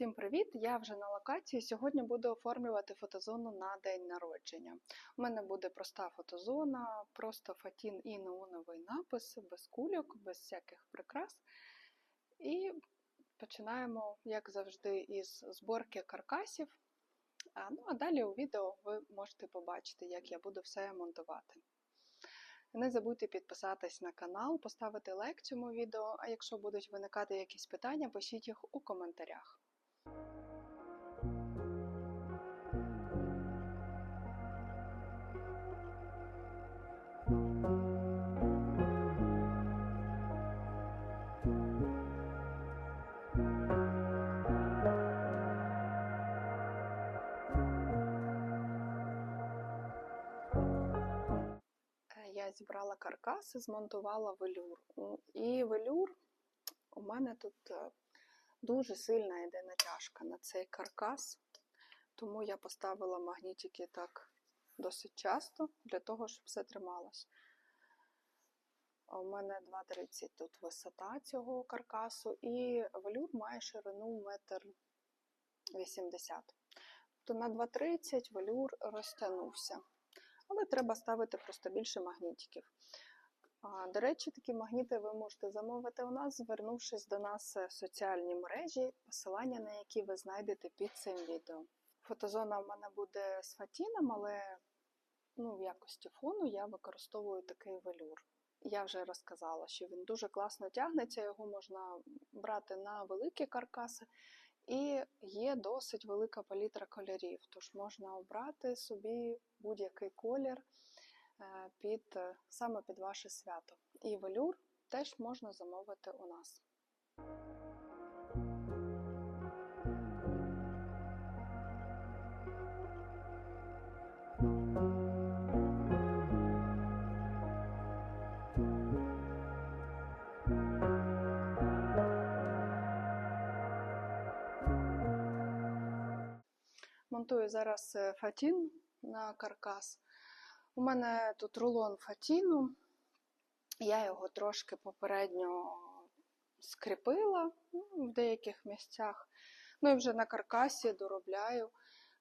Всім привіт! Я вже на локації. Сьогодні буду оформлювати фотозону на день народження. У мене буде проста фотозона, просто фатін і неоновий напис, без кульок, без всяких прикрас. І починаємо, як завжди, із зборки каркасів. Ну а далі у відео ви можете побачити, як я буду все монтувати. Не забудьте підписатись на канал, поставити лайк цьому відео, а якщо будуть виникати якісь питання, пишіть їх у коментарях. Е, Я зібрала каркас і змонтувала велюр. І велюр у мене тут е, дуже сильна йде натяжка на цей каркас, тому я поставила магнітики так досить часто для того, щоб все трималось. У мене 2,30 тут висота цього каркасу, і велюр має ширину 1,80 м. То на 2,30 велюр розтягнувся. Але треба ставити просто більше магнітиків. До речі, такі магніти ви можете замовити у нас, звернувшись до нас в соціальні мережі, посилання на які ви знайдете під цим відео. Фотозона в мене буде з фатіном, але ну, в якості фону я використовую такий велюр. Я вже розказала, що він дуже класно тягнеться, його можна брати на великі каркаси, і є досить велика палітра кольорів, тож можна обрати собі будь-який колір е, під, е, саме під ваше свято. І велюр теж можна замовити у нас. Монтую зараз е, фатін на каркас. У мене тут рулон фатіну. Я його трошки попередньо скріпила ну, в деяких місцях. Ну і вже на каркасі доробляю,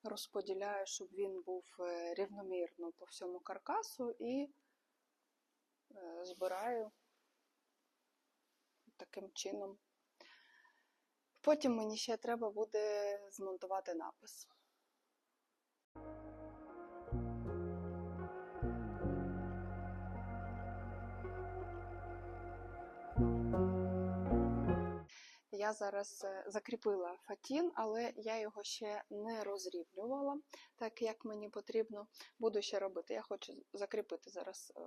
розподіляю, щоб він був е, рівномірно по всьому каркасу і е, збираю таким чином. Потім мені ще треба буде змонтувати напис. Я зараз е, закріпила фатін, але я його ще не розрівнювала, так як мені потрібно. Буду ще робити. Я хочу закріпити зараз, е,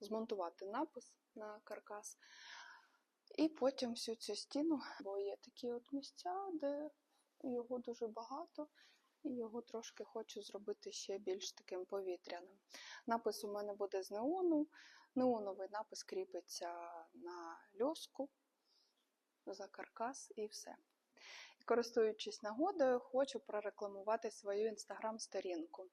змонтувати напис на каркас. І потім всю цю стіну, бо є такі от місця, де його дуже багато, і його трошки хочу зробити ще більш таким повітряним. Напис у мене буде з неону. Неоновий напис кріпиться на льоску за каркас і все. І користуючись нагодою, хочу прорекламувати свою інстаграм-сторінку.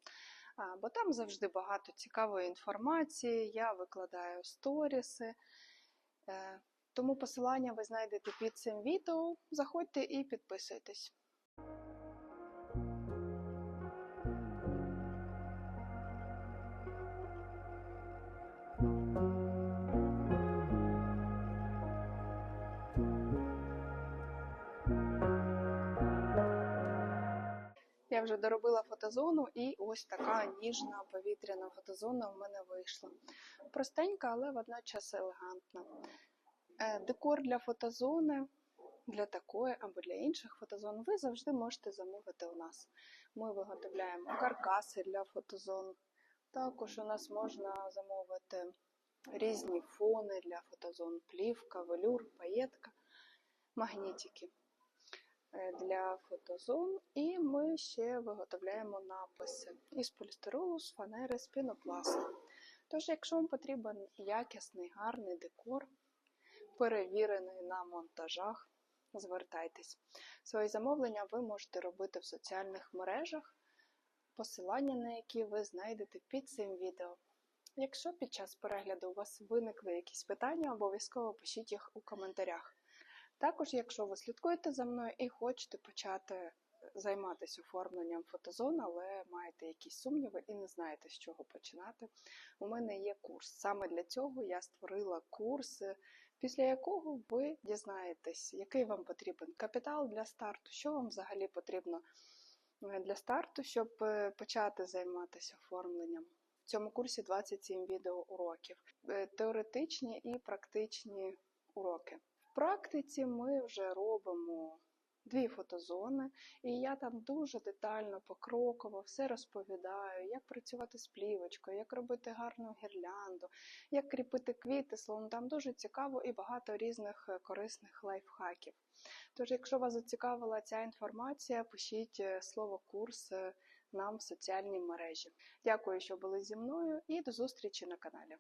Бо там завжди багато цікавої інформації, я викладаю сторіси. Е, Тому посилання ви знайдете під цим відео. Заходьте і підписуйтесь. Я вже доробила фотозону, і ось така ніжна повітряна фотозона в мене вийшла. Простенька, але водночас елегантна. Е, Декор для фотозони, для такої або для інших фотозон, ви завжди можете замовити у нас. Ми виготовляємо каркаси для фотозон. Також у нас можна замовити різні фони для фотозон, плівка, велюр, паєтка, магнітики для фотозон. І ми ще виготовляємо написи із полістиролу, з фанери, з пінопласту. Тож, якщо вам потрібен якісний, гарний декор, перевірений на монтажах, звертайтесь. Свої замовлення ви можете робити в соціальних мережах, посилання на які ви знайдете під цим відео. Якщо під час перегляду у вас виникли якісь питання, обов'язково пишіть їх у коментарях. Також, якщо ви слідкуєте за мною і хочете почати займатися оформленням фотозон, але маєте якісь сумніви і не знаєте, з чого починати, у мене є курс. Саме для цього я створила курс, е, після якого ви дізнаєтесь, який вам потрібен капітал для старту, що вам взагалі потрібно е, для старту, щоб е, почати займатися оформленням. В цьому курсі 27 відеоуроків, е, теоретичні і практичні уроки. В практиці ми вже робимо дві фотозони, і я там дуже детально, покроково все розповідаю, як працювати з плівочкою, як робити гарну гірлянду, як кріпити квіти. Словом, там дуже цікаво і багато різних е, корисних лайфхаків. Тож, якщо вас зацікавила ця інформація, пишіть е, слово курс е, нам в соціальній мережі. Дякую, що були зі мною, і до зустрічі на каналі.